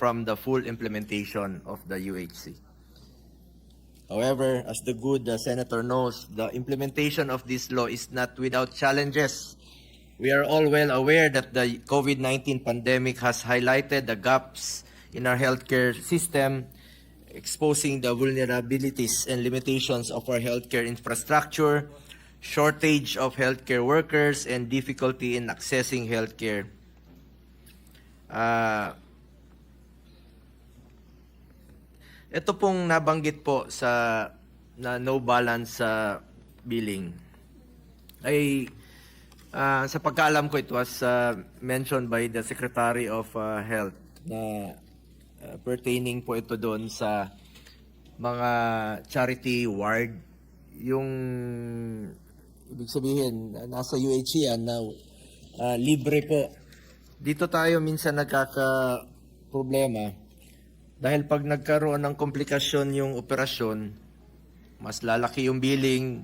from the full implementation of the UHC. However, as the good uh, senator knows, the implementation of this law is not without challenges. We are all well aware that the COVID-19 pandemic has highlighted the gaps in our healthcare system, exposing the vulnerabilities and limitations of our healthcare infrastructure, shortage of healthcare workers, and difficulty in accessing healthcare. Ah, ito pong nabanggit po sa na no balance sa billing. Ay ah, sa pagkaalam ko it was ah, mentioned by the Secretary of ah, Health na ah, pertaining po ito doon sa mga charity ward. Yung ibig sabihin nasa UHC yan na ah, libre po. Dito tayo minsan nagkaka problema dahil pag nagkaroon ng komplikasyon yung operasyon, mas lalaki yung billing,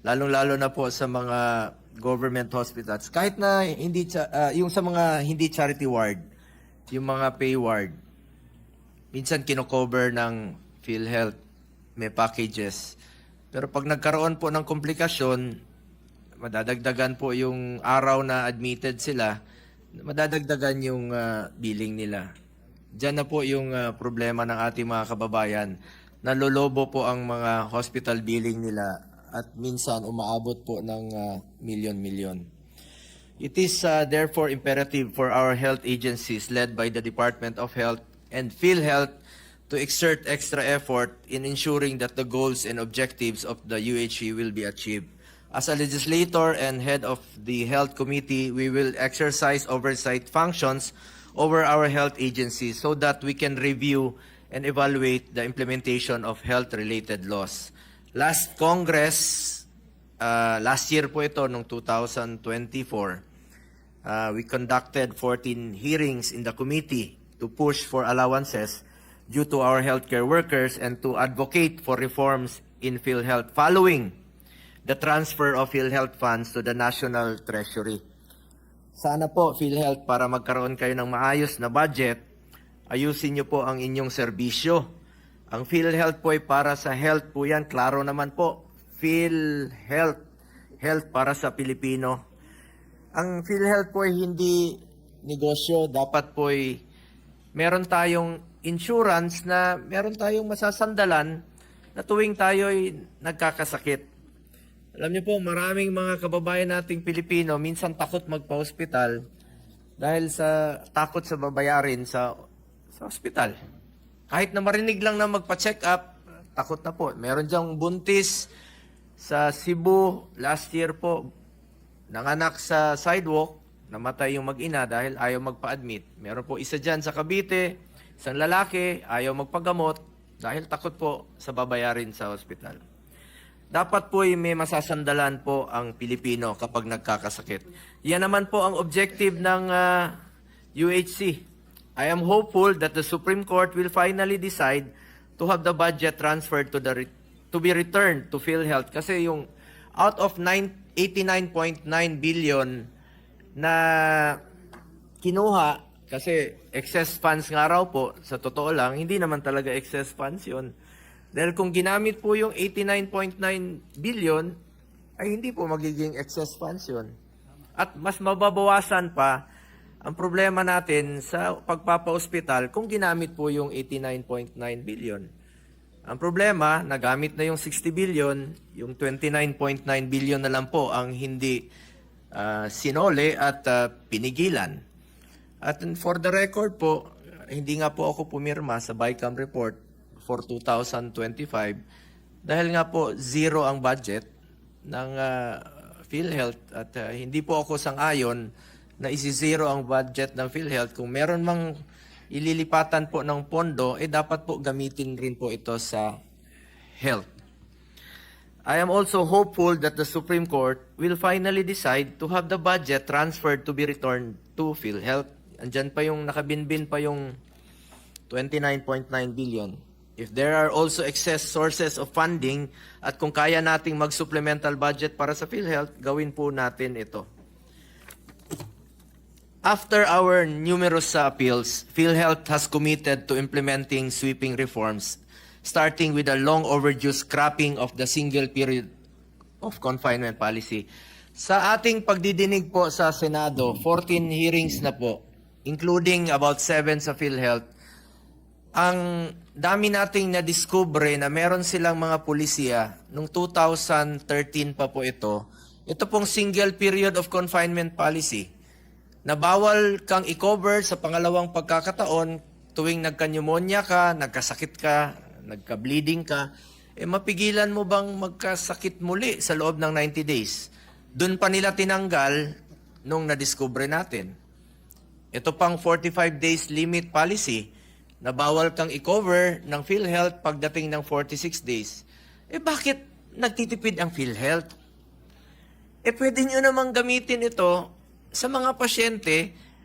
lalong-lalo na po sa mga government hospitals. Kahit na hindi ah, yung sa mga hindi charity ward, yung mga pay ward, minsan kino-cover ng PhilHealth, may packages. Pero pag nagkaroon po ng komplikasyon, madadagdagan po yung araw na admitted sila, madadagdagan yung ah, billing nila. Diyan na po yung ah, problema ng ating mga kababayan. Nalolobo po ang mga hospital billing nila at minsan umaabot po ng ah, milyon-milyon. It is uh, therefore imperative for our health agencies led by the Department of Health and PhilHealth to exert extra effort in ensuring that the goals and objectives of the UHE will be achieved. As a legislator and head of the Health Committee, we will exercise oversight functions over our health agencies so that we can review and evaluate the implementation of health-related laws. Last Congress, uh, last year po ito, noong 2024, uh, we conducted 14 hearings in the committee to push for allowances due to our healthcare workers and to advocate for reforms in PhilHealth following the transfer of PhilHealth funds to the National Treasury. Sana po, PhilHealth, para magkaroon kayo ng maayos na budget, ayusin niyo po ang inyong serbisyo. Ang PhilHealth po ay para sa health po yan. Klaro naman po. PhilHealth. Health para sa Pilipino. Ang PhilHealth po ay hindi negosyo. Dapat po ay meron tayong insurance na meron tayong masasandalan na tuwing tayo ay nagkakasakit. Alam niyo po, maraming mga kababayan nating Pilipino minsan takot magpa-hospital dahil sa takot sa babayarin sa sa hospital. Kahit na marinig lang na magpa-check up, takot na po. Meron diyang buntis sa Cebu last year po, nanganak sa sidewalk, namatay yung mag-ina dahil ayaw magpa-admit. Meron po isa dyan sa Cavite, isang lalaki, ayaw magpagamot dahil takot po sa babayarin sa hospital. Dapat po ay may masasandalan po ang Pilipino kapag nagkakasakit. Yan naman po ang objective ng ah, UHC. I am hopeful that the Supreme Court will finally decide to have the budget transferred to the to be returned to PhilHealth kasi yung out of 9 89.9 billion na kinuha kasi excess funds nga raw po sa totoo lang hindi naman talaga excess funds yon dahil kung ginamit po yung 89.9 billion, ay hindi po magiging excess funds yun. At mas mababawasan pa ang problema natin sa pagpapa-hospital kung ginamit po yung 89.9 billion. Ang problema, nagamit na yung 60 billion, yung 29.9 billion na lang po ang hindi ah, sinole at ah, pinigilan. At for the record po, hindi nga po ako pumirma sa BICAM report for 2025 dahil nga po zero ang budget ng ah, PhilHealth at ah, hindi po ako sang-ayon na isi-zero ang budget ng PhilHealth. Kung meron mang ililipatan po ng pondo, eh dapat po gamitin rin po ito sa health. I am also hopeful that the Supreme Court will finally decide to have the budget transferred to be returned to PhilHealth. Andyan pa yung nakabinbin pa yung 29.9 billion. If there are also excess sources of funding at kung kaya nating mag-supplemental budget para sa PhilHealth, gawin po natin ito. After our numerous appeals, PhilHealth has committed to implementing sweeping reforms, starting with a long overdue scrapping of the single period of confinement policy. Sa ating pagdidinig po sa Senado, 14 hearings na po, including about 7 sa PhilHealth, ang dami nating na-discover na meron silang mga pulisya nung 2013 pa po ito. Ito pong single period of confinement policy na bawal kang i-cover sa pangalawang pagkakataon tuwing nagka-pneumonia ka, nagkasakit ka, nagka-bleeding ka, eh mapigilan mo bang magkasakit muli sa loob ng 90 days? Doon pa nila tinanggal nung na-discover natin. Ito pang 45 days limit policy na bawal kang i-cover ng PhilHealth pagdating ng 46 days. Eh bakit nagtitipid ang PhilHealth? Eh pwede nyo namang gamitin ito sa mga pasyente,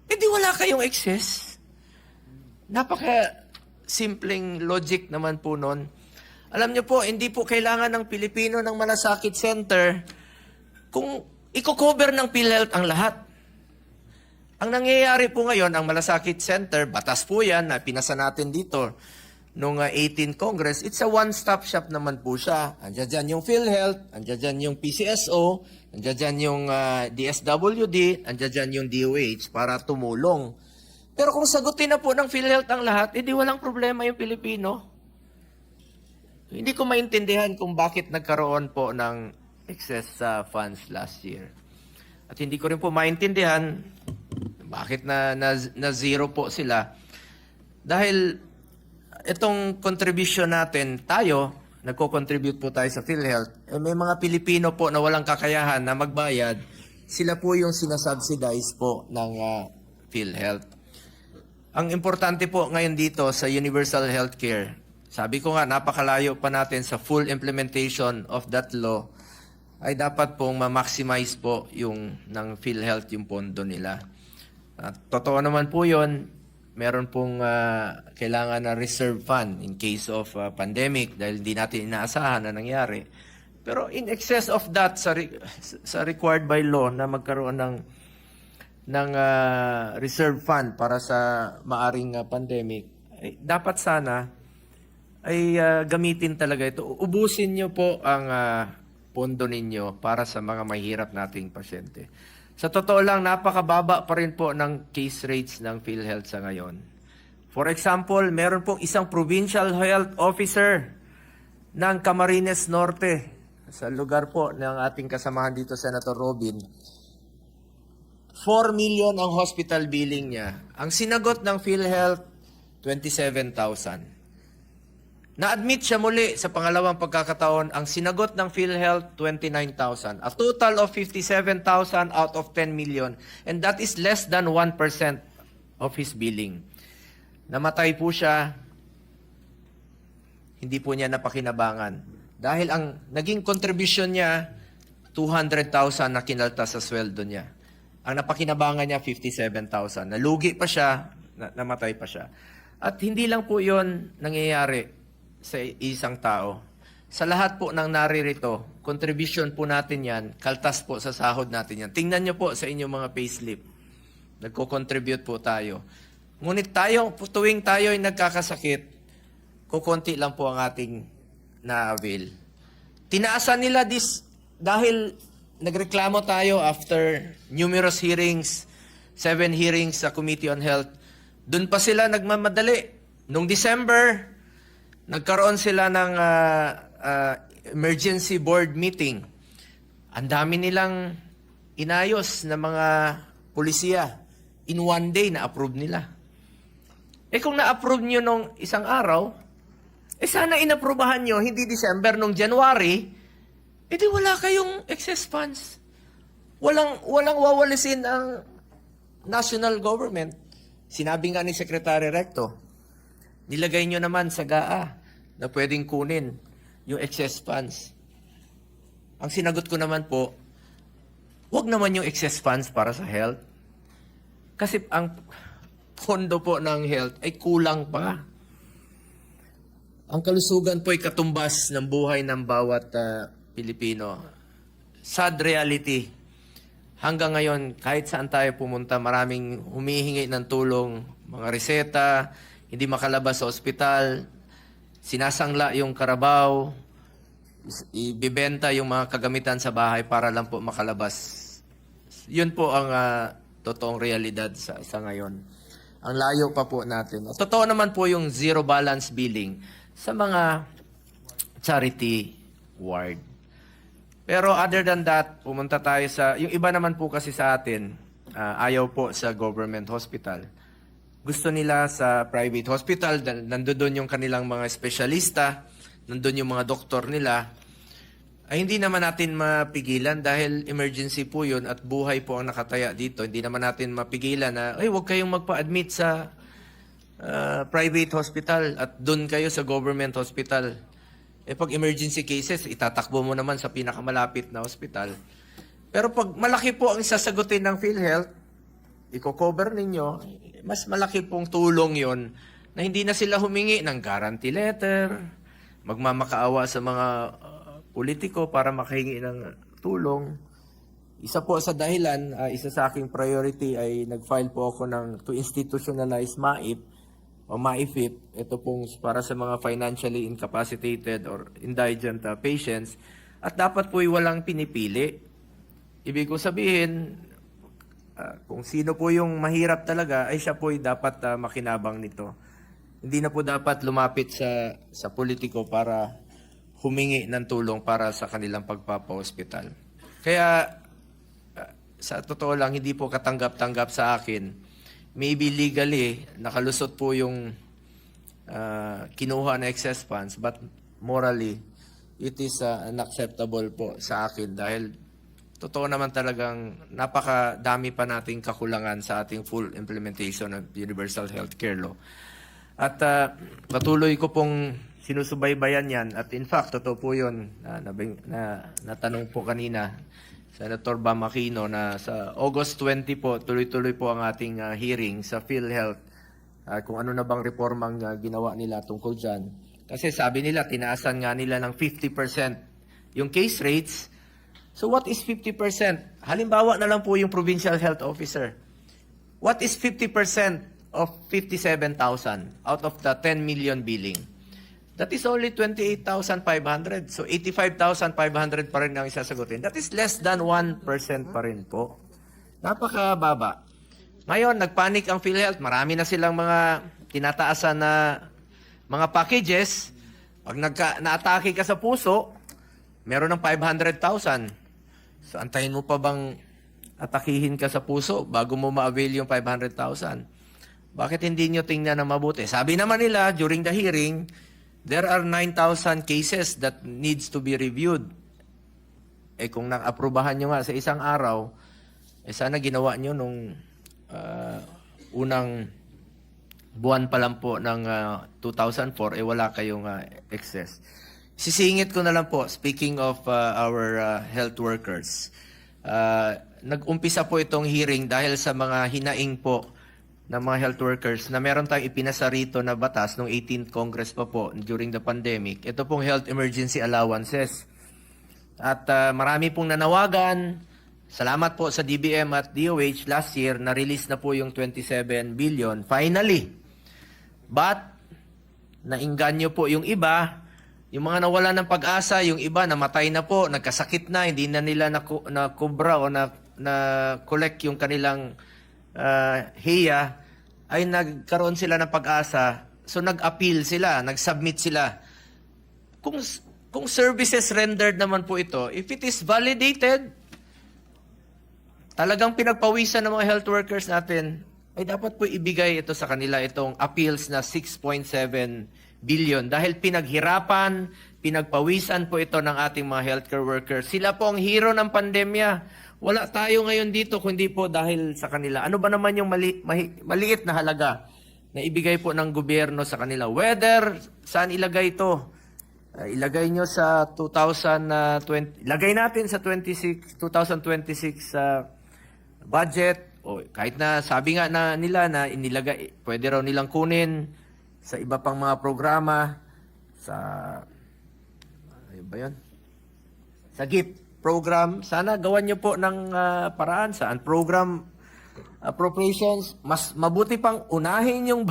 eh di wala kayong excess. Napaka simpleng logic naman po nun. Alam nyo po, hindi po kailangan ng Pilipino ng malasakit center kung i-cover ng PhilHealth ang lahat. Ang nangyayari po ngayon, ang Malasakit Center, batas po yan na pinasa natin dito noong uh, 18 Congress, it's a one-stop shop naman po siya. Andiyan dyan yung PhilHealth, andiyan dyan yung PCSO, andiyan dyan yung uh, DSWD, andiyan dyan yung DOH para tumulong. Pero kung sagutin na po ng PhilHealth ang lahat, edi walang problema yung Pilipino. Hindi ko maintindihan kung bakit nagkaroon po ng excess uh, funds last year. At hindi ko rin po maintindihan bakit na, na, na zero po sila. Dahil itong contribution natin, tayo, nagko-contribute po tayo sa PhilHealth, eh, may mga Pilipino po na walang kakayahan na magbayad, sila po yung sinasubsidize po ng uh, PhilHealth. Ang importante po ngayon dito sa universal healthcare, sabi ko nga, napakalayo pa natin sa full implementation of that law, ay dapat pong ma-maximize po yung ng PhilHealth yung pondo nila. At totoo naman po yun, meron pong ah, kailangan na reserve fund in case of ah, pandemic dahil hindi natin inaasahan na nangyari. Pero in excess of that sa, re- sa required by law na magkaroon ng ng ah, reserve fund para sa maaring ah, pandemic, ay, dapat sana ay ah, gamitin talaga ito. Ubusin niyo po ang ah, pondo ninyo para sa mga mahirap nating pasyente. Sa totoo lang, napakababa pa rin po ng case rates ng PhilHealth sa ngayon. For example, meron pong isang provincial health officer ng Camarines Norte sa lugar po ng ating kasamahan dito, Senator Robin. 4 million ang hospital billing niya. Ang sinagot ng PhilHealth, 27,000. Na-admit siya muli sa pangalawang pagkakataon, ang sinagot ng PhilHealth, 29,000. A total of 57,000 out of 10 million. And that is less than 1% of his billing. Namatay po siya, hindi po niya napakinabangan. Dahil ang naging contribution niya, 200,000 na kinalta sa sweldo niya. Ang napakinabangan niya, 57,000. Nalugi pa siya, na- namatay pa siya. At hindi lang po yon nangyayari sa isang tao. Sa lahat po ng naririto, contribution po natin yan, kaltas po sa sahod natin yan. Tingnan nyo po sa inyong mga payslip. Nagko-contribute po tayo. Ngunit tayo, tuwing tayo ay nagkakasakit, kukunti lang po ang ating na-avail. Tinaasan nila this dahil nagreklamo tayo after numerous hearings, seven hearings sa Committee on Health. Doon pa sila nagmamadali. Nung December, nagkaroon sila ng ah, ah, emergency board meeting. Ang dami nilang inayos na mga polisiya. In one day, na-approve nila. Eh kung na-approve nyo nung isang araw, eh sana inaprubahan nyo, hindi December, nung January, eh di wala kayong excess funds. Walang, walang wawalisin ang national government. Sinabi nga ni Secretary Recto, nilagay nyo naman sa GAA na pwedeng kunin yung excess funds. Ang sinagot ko naman po, wag naman yung excess funds para sa health. Kasi ang pondo po ng health ay kulang pa. Ang kalusugan po ay katumbas ng buhay ng bawat ah, Pilipino. Sad reality. hanggang ngayon, kahit saan tayo pumunta, maraming humihingi ng tulong, mga reseta, hindi makalabas sa ospital, sinasangla yung karabaw, ibibenta yung mga kagamitan sa bahay para lang po makalabas. Yun po ang ah, totoong realidad sa, sa ngayon. Ang layo pa po natin. Totoo naman po yung zero balance billing sa mga charity ward. Pero other than that, pumunta tayo sa, yung iba naman po kasi sa atin, ah, ayaw po sa government hospital. Gusto nila sa private hospital, nandoon yung kanilang mga espesyalista, nandoon yung mga doktor nila, ay hindi naman natin mapigilan dahil emergency po yun at buhay po ang nakataya dito. Hindi naman natin mapigilan na, ay, huwag kayong magpa-admit sa ah, private hospital at doon kayo sa government hospital. Eh pag emergency cases, itatakbo mo naman sa pinakamalapit na hospital. Pero pag malaki po ang sasagutin ng PhilHealth, i-cover ninyo, mas malaki pong tulong yon na hindi na sila humingi ng guarantee letter, magmamakaawa sa mga uh, politiko para makahingi ng tulong. Isa po sa dahilan, uh, isa sa aking priority ay nag-file po ako ng to institutionalize MAIP o MAIFIP. Ito pong para sa mga financially incapacitated or indigent uh, patients. At dapat po walang pinipili. Ibig ko sabihin, ah, kung sino po yung mahirap talaga, ay siya po dapat ah, makinabang nito. Hindi na po dapat lumapit sa sa politiko para humingi ng tulong para sa kanilang pagpapa-hospital. Kaya ah, sa totoo lang hindi po katanggap-tanggap sa akin. Maybe legally nakalusot po yung ah, kinuha na excess funds but morally it is ah, unacceptable po sa akin dahil totoo naman talagang napakadami pa nating kakulangan sa ating full implementation ng Universal Healthcare Law. At ah, patuloy ko pong sinusubaybayan yan. At in fact, totoo po yun na, nabing- na, natanong po kanina, Senator Bam Aquino, na sa August 20 po, tuloy-tuloy po ang ating ah, hearing sa PhilHealth ah, kung ano na bang reformang ah, ginawa nila tungkol dyan. Kasi sabi nila, tinaasan nga nila ng 50% yung case rates. So what is 50%? Halimbawa na lang po yung provincial health officer. What is 50% of 57,000 out of the 10 million billing? That is only 28,500. So 85,500 pa rin ang isasagutin. That is less than 1% pa rin po. Napakababa. Ngayon, nagpanik ang PhilHealth. Marami na silang mga tinataasan na mga packages. Pag nagka, naatake ka sa puso, meron ng 500,000. So, antayin mo pa bang atakihin ka sa puso bago mo ma-avail yung 500,000? Bakit hindi nyo tingnan na mabuti? Sabi naman nila during the hearing, there are 9,000 cases that needs to be reviewed. Eh kung nang-aprobahan nyo nga sa isang araw, eh sana ginawa nyo nung ah, unang buwan pa lang po ng ah, 2004, eh wala kayong ah, excess. Sisingit ko na lang po, speaking of ah, our ah, health workers, ah, nag-umpisa po itong hearing dahil sa mga hinaing po ng mga health workers na meron tayong ipinasa rito na batas noong 18th Congress pa po during the pandemic. Ito pong health emergency allowances. At ah, marami pong nanawagan. Salamat po sa DBM at DOH last year na-release na po yung 27 billion. Finally. But nainganyo po yung iba. Yung mga nawala ng pag-asa, yung iba namatay na po, nagkasakit na, hindi na nila naku- nakubra o na, na collect yung kanilang ah, heya, ay nagkaroon sila ng pag-asa. So nag-appeal sila, nag-submit sila. Kung kung services rendered naman po ito, if it is validated, talagang pinagpawisan ng mga health workers natin, ay dapat po ibigay ito sa kanila itong appeals na 6.7 billion dahil pinaghirapan, pinagpawisan po ito ng ating mga healthcare workers. Sila po ang hero ng pandemya. Wala tayo ngayon dito kundi po dahil sa kanila. Ano ba naman yung mali, mahi- maliit na halaga na ibigay po ng gobyerno sa kanila? Whether saan ilagay ito? Uh, ilagay nyo sa 2020, ilagay natin sa 26, 2026 sa budget o kahit na sabi nga na nila na inilagay pwede raw nilang kunin sa iba pang mga programa sa ano ba 'yon? Sa GIP program. Sana gawan niyo po ng ah, paraan saan program appropriations. Mas mabuti pang unahin yung